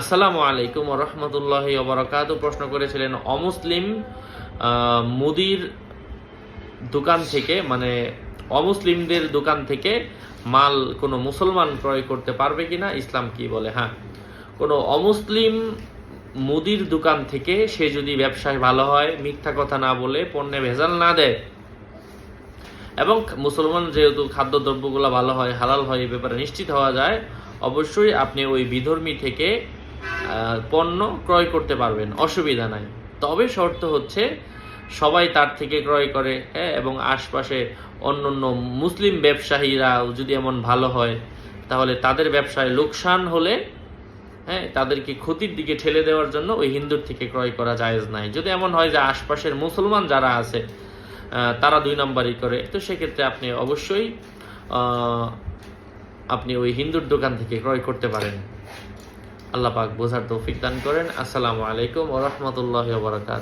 আসসালামু আলাইকুম রহমতুল্লাহ বরকাত প্রশ্ন করেছিলেন, অমুসলিম মুদির দোকান থেকে মানে অমুসলিমদের দোকান থেকে মাল কোনো মুসলমান ক্রয় করতে পারবে কিনা? ইসলাম কি বলে? হ্যাঁ। কোনো অমুসলিম মুদির দোকান থেকে সে যদি ব্যবসায় ভালো হয়, মিথ্যা কথা না বলে, পণ্যে ভেজাল না দেয়, এবং মুসলমান যেহেতু খাদ্যদ্রব্যগুলো ভালো হয়, হালাল হয় এই ব্যাপারে নিশ্চিত হওয়া যায়, অবশ্যই আপনি ওই বিধর্মী থেকে পণ্য ক্রয় করতে পারবেন, অসুবিধা নাই। তবে শর্ত হচ্ছে, সবাই তার থেকে ক্রয় করে হ্যাঁ এবং আশপাশে অন্য অন্য মুসলিম ব্যবসায়ীরাও যদি এমন ভালো হয়, তাহলে তাদের ব্যবসায় লোকসান হলে হ্যাঁ তাদেরকে ক্ষতির দিকে ঠেলে দেওয়ার জন্য ওই হিন্দুর থেকে ক্রয় করা জায়েজ নাই। যদি এমন হয় যে আশপাশের মুসলমান যারা আছে তারা দুই নম্বরই করে, তো সেক্ষেত্রে আপনি অবশ্যই আপনি ওই হিন্দুর দোকান থেকে ক্রয় করতে পারেন। আল্লাহ পাক বোঝার তৌফিক দান করেন। আসসালামু আলাইকুম ওরহমতুল্লাহ বরাকাত